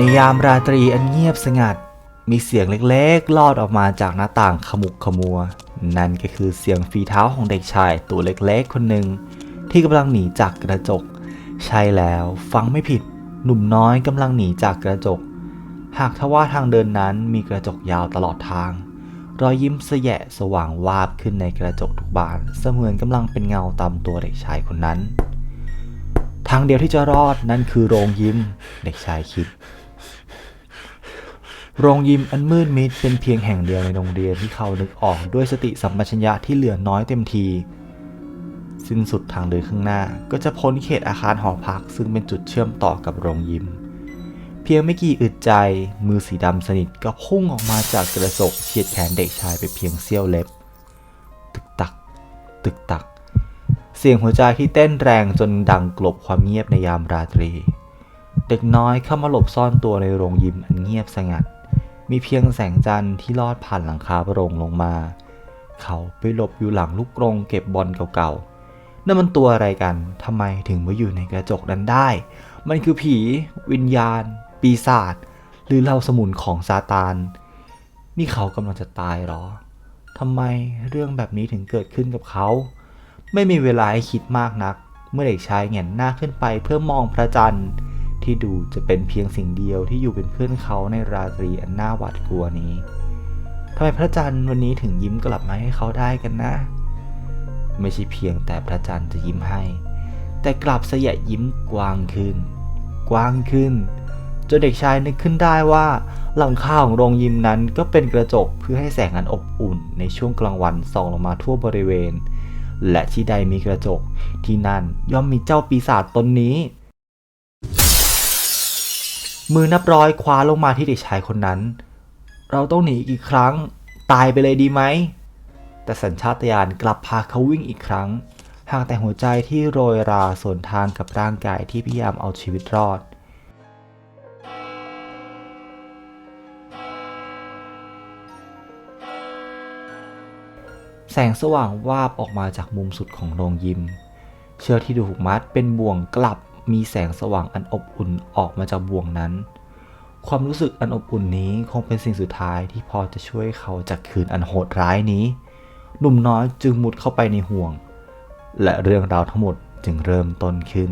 ในยามราตรีอันเงียบสงัด มีเสียงเล็กๆ ลอดออกมาจากหน้าต่างขมุกขมัว นั่นก็คือเสียงฝีเท้าของเด็กชายตัวเล็กๆ คนหนึ่งที่กำลังหนีจากกระจก ใช่แล้วฟังไม่ผิด หนุ่มน้อยกำลังหนีจากกระจก หากทว่าทางเดินนั้นมีกระจกยาวตลอดทาง รอยยิ้มเสยะสว่างวาบขึ้นในกระจกทุกบาน เสมือนกำลังเป็นเงาตามตัวเด็กชายคนนั้นทางเดียวที่จะรอดนั่นคือโรงยิ้มเด็กชายคิด โรงยิมอันมืดมิดเป็นเพียงแห่งเดียวในโรงเรียนที่เขานึกออกด้วยสติสัมปชัญญะที่เหลือน้อยเต็มที สิ้นสุดทางเดินข้างหน้าก็จะพ้นเขตอาคารหอพักซึ่งเป็นจุดเชื่อมต่อกับโรงยิม เพียงไม่กี่อึดใจมือสีดำสนิทก็พุ่งออกมาจากกระจกเฉียดแขนเด็กชายไปเพียงเสี้ยวเล็บ ตึกตัก ตึกตัก เสียงหัวใจที่เต้นแรงจนดังกลบความเงียบในยามราตรี เด็กน้อยเข้ามาหลบซ่อนตัวในโรงยิมอันเงียบสงัด มีเพียงแสงจันทร์ที่ลอดผ่านหลังคาโปร่งลงมา เขาไปหลบอยู่หลังลูกกรงเก็บบอลเก่าๆ นั่นมันตัวอะไรกันทำไมถึงมาอยู่ในกระจกนั้นได้ มันคือผี วิญญาณ ปีศาจ หรือเหล่าสมุนของซาตาน นี่เขากำลังจะตายเหรอทำไมเรื่องแบบนี้ถึงเกิดขึ้นกับเขา ไม่มีเวลาให้คิดมากนัก เมื่อเด็กชายแหงนหน้าขึ้นไปเพื่อมองพระจันทร์ ที่ดูจะเป็นเพียงสิ่งเดียวที่อยู่เป็นเพื่อนเขาในราตรีอันน่าหวาดกลัวนี้ทำไมพระจันทร์วันนี้ถึงยิ้มกลับมาให้เขาได้กันนะ ไม่ใช่เพียงแต่พระจันทร์จะยิ้มให้ แต่กลับเสยยิ้มกว้างขึ้น กว้างขึ้นจนเด็กชายนึกขึ้นได้ว่าหลังคาของโรงยิมนั้นก็เป็นกระจกเพื่อให้แสงอันอบอุ่นในช่วงกลางวันส่องลงมาทั่วบริเวณ และที่ใดมีกระจกที่นั่นย่อมมีเจ้าปีศาจตนนี้ มือนับร้อยคว้าลงมาที่เด็กชายคนนั้น เราต้องหนีอีกครั้ง ตายไปเลยดีไหม แต่สัญชาตญาณกลับพาเขาวิ่งอีกครั้ง ห่ากแต่หัวใจที่โรยราสวนทางกับร่างกายที่พยายามเอาชีวิตรอดแสงสว่างวาบออกมาจากมุมสุดของโรงยิม เชือกที่ถูกมัดเป็นบ่วงกลับ มีแสงสว่างอันอบอุ่นออกมาจากบ่วงนั้น ความรู้สึกอันอบอุ่นนี้คงเป็นสิ่งสุดท้ายที่พอจะช่วยเขาจากคืนอันโหดร้ายนี้ หนุ่มน้อยจึงมุดเข้าไปในห่วง และเรื่องราวทั้งหมดจึงเริ่มต้นขึ้น